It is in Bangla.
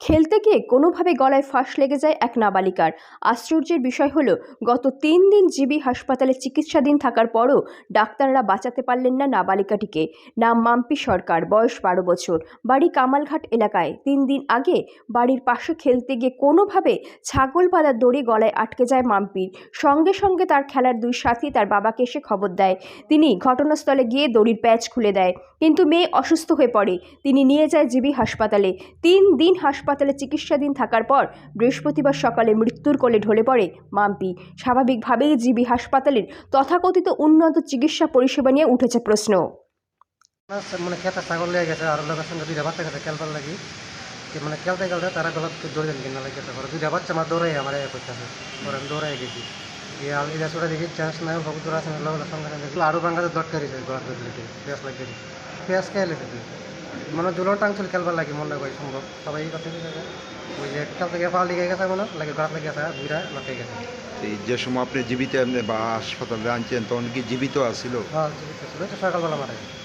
খেলতে গিয়ে কোনোভাবে গলায় ফাঁস লেগে যায় এক নাবালিকার। আশ্চর্যের বিষয় হলো, গত তিন দিন জিবি হাসপাতালে চিকিৎসাধীন থাকার পরও ডাক্তাররা বাঁচাতে পারলেন না নাবালিকাটিকে। নাম মাম্পি সরকার, বয়স বারো বছর। বাড়ি কামালঘাট এলাকায়। তিন দিন আগে বাড়ির পাশে খেলতে গিয়ে কোনোভাবে ছাগল বাঁধার দড়ি গলায় আটকে যায় মাম্পির। সঙ্গে সঙ্গে তার খেলার দুই সাথী তার বাবাকে এসে খবর দেয়। তিনি ঘটনাস্থলে গিয়ে দড়ির প্যাচ খুলে দেয়। কিন্তু মেয়ে অসুস্থ হয়ে পড়ে। তিনি নিয়ে যায় জিবি হাসপাতালে। তিন দিন হাসপাতালে চিকিৎসাধীন থাকার পর বৃহস্পতিবার সকালে মৃত্যুর কোলে ঢলে পড়ে মাম্পি। স্বাভাবিকভাবেই জিবি হাসপাতালের তথাকথিত উন্নত চিকিৎসা পরিষেবা নিয়ে উঠেছে প্রশ্ন। মানে খেতে ছাগল লেগে গেছে আর লোকের সঙ্গে দুইটা বাচ্চা খেলবার লাগি। মানে খেলতে খেলতে তারা গলা দৌড়ে কিনা লাগে পরে দুইটা বাচ্চা আমার দৌড়াই আমার পরে আমি দৌড়াই গেছি। এটা ছোটা দেখি চান্স নাই ভোগ দৌড়া লোকের সঙ্গে আরও পেঁয়াজ খেয়ে লেছে মানে দুলন টাংছিল খেলবার লাগে মনে করি সম্ভব সবাই এই কথা ওই যে খেল থেকে পাওয়া লেগে গেছে মনে লাগে গলা লেগে গেছে দুইটা লাগে গেছে। এই যে সময় আপনি জীবিত এমনি বা হাসপাতালে আনছেন তখন কি জীবিত আছিল? হ্যাঁ জীবিত ছিল সকালবেলা মারা গেছে